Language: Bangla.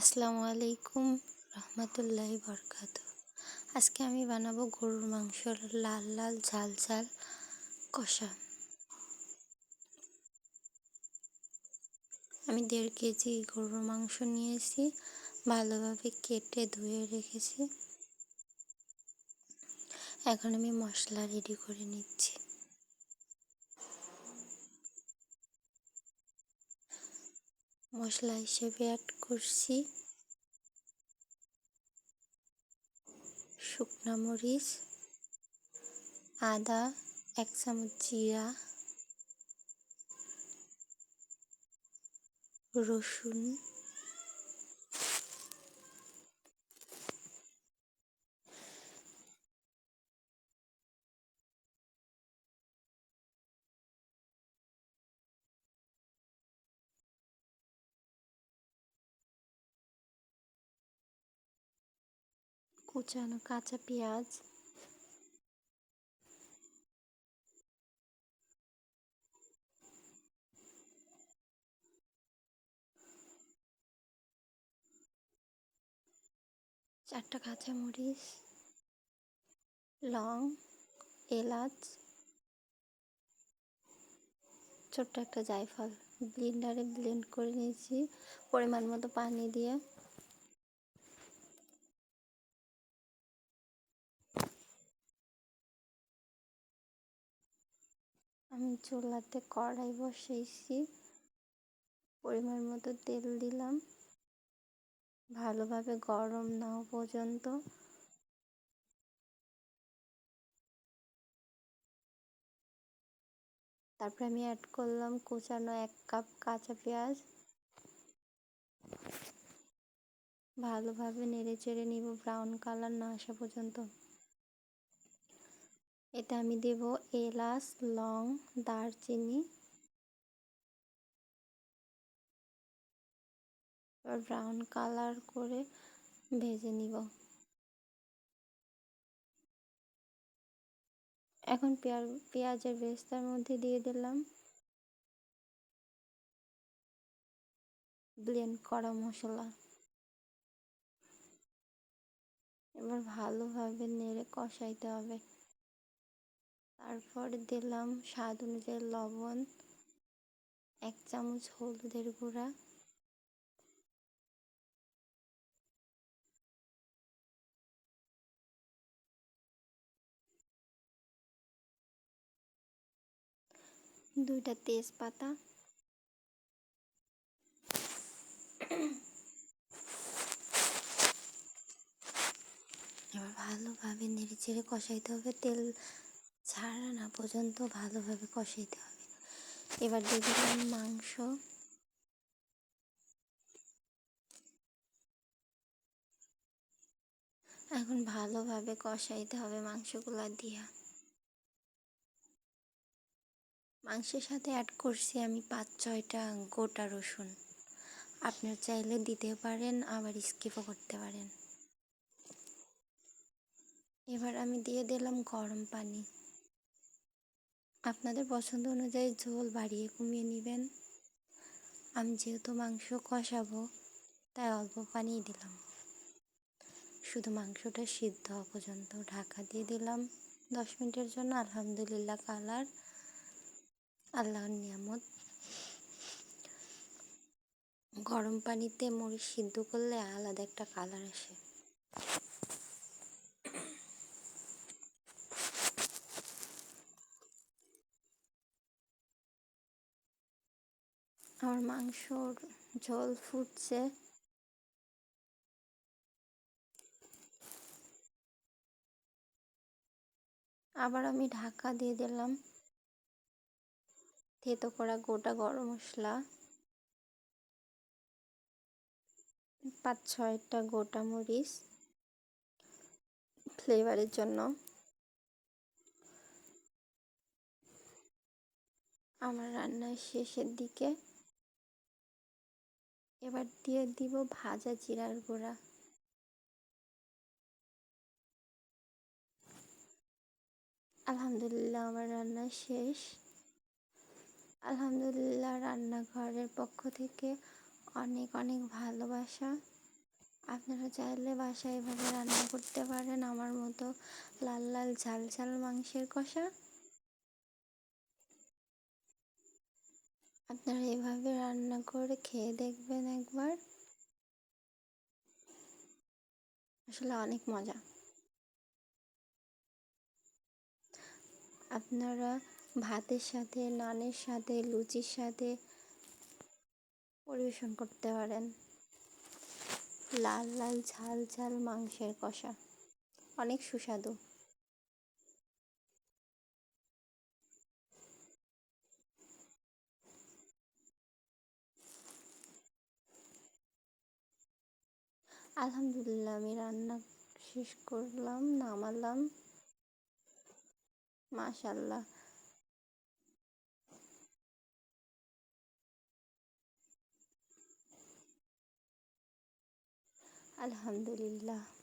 আসসালামু আলাইকুম রহমতুল্লাহি বরকাত আজকে আমি বানাবো গরুর মাংসর লাল লাল ঝাল ঝাল কষা। আমি দেড় কেজি গরুর মাংস নিয়েছি, ভালোভাবে কেটে ধুয়ে রেখেছি। এখন আমি মশলা রেডি করে নিচ্ছি। মশলা হিসেবে অ্যাড করছি। শুকনা মরিচ আদা এক চামচ জিরা রসুন কুচানো কাঁচা পেঁয়াজ। চারটা কাঁচামরিচ লং, এলাচ। ছোট্ট একটা জায়ফল। ব্লেন্ডারে ব্লেন্ড করে নিয়েছি। পরিমাণ মতো পানি দিয়ে। আমি চুলাতে কড়াই বসিয়েছি পরিমাণ মতো তেল দিলাম। ভালোভাবে গরম না পর্যন্ত। তারপরে আমি অ্যাড করলাম কুচানো এক কাপ কাঁচা পেঁয়াজ। ভালোভাবে নেড়ে চেড়ে নিব। ব্রাউন কালার না আসা পর্যন্ত। এটা আমি দেব এলাচ, লং, দারচিনি ব্রাউন কালার করে ভেজে নিব। এখন পেঁয়াজের বেস্তার মধ্যে দিয়ে দিলাম। ব্লেন্ড করা মশলা। এবার ভালোভাবে নেড়ে কষাইতে হবে। তারপর দিলাম স্বাদ অনুযায়ী লবণ, এক চামচ হলুদের গুঁড়া। দুইটা তেজপাতা। এবার ভালোভাবে নেড়ে চেড়ে কষাইতে হবে তেল ছাড়া না পর্যন্ত ভালোভাবে কষাইতে হবে এবার দিয়ে দিলাম মাংস। এখন ভালোভাবে কষাইতে হবে মাংসগুলো দিয়া। মাংসের সাথে অ্যাড করছি আমি পাঁচ, ছয়টা গোটা রসুন। আপনার চাইলে দিতে পারেন, আবার স্কিপও করতে পারেন। এবার আমি দিয়ে দিলাম গরম পানি। আপনাদের পছন্দ অনুযায়ী ঝোল বাড়িয়ে কমিয়ে নেবেন। আমি যেহেতু মাংস কষাবো, তাই অল্প পানি দিলাম। শুধু মাংসটা সিদ্ধ হওয়া পর্যন্ত ঢাকা দিয়ে দিলাম। দশ মিনিটের জন্য আলহামদুলিল্লাহ কালার, আল্লাহর নিয়ামত। গরম পানিতে মরিচ সিদ্ধ করলে আলাদা একটা কালার আসে। আমার মাংসর ঝোল ফুটছে। আবার আমি ঢাকা দিয়ে দিলাম থেতো করা গোটা গরম মশলা। পাঁচ ছয়টা গোটা মরিচ ফ্লেভারের জন্য। আমার রান্নার শেষের দিকে এবার দিয়ে দিব ভাজা জিরার গুঁড়া। আলহামদুলিল্লাহ আমার রান্না শেষ। আলহামদুলিল্লাহ রান্নাঘরের পক্ষ থেকে অনেক অনেক ভালোবাসা। আপনারা চাইলে বাসায় এভাবে রান্না করতে পারেন। আমার মতো লাল লাল ঝাল ঝাল মাংসের কষা। আপনারা এভাবে রান্না করে খেয়ে দেখবেন একবার। আসলে অনেক মজা। আপনারা ভাতের সাথে, নানের সাথে, লুচির সাথে পরিবেশন করতে পারেন। লাল লাল, ঝাল ঝাল মাংসের কষা। অনেক সুস্বাদু। আলহামদুলিল্লাহ আমি রান্না শেষ করলাম নামালাম। মাশাল্লাহ আলহামদুলিল্লাহ।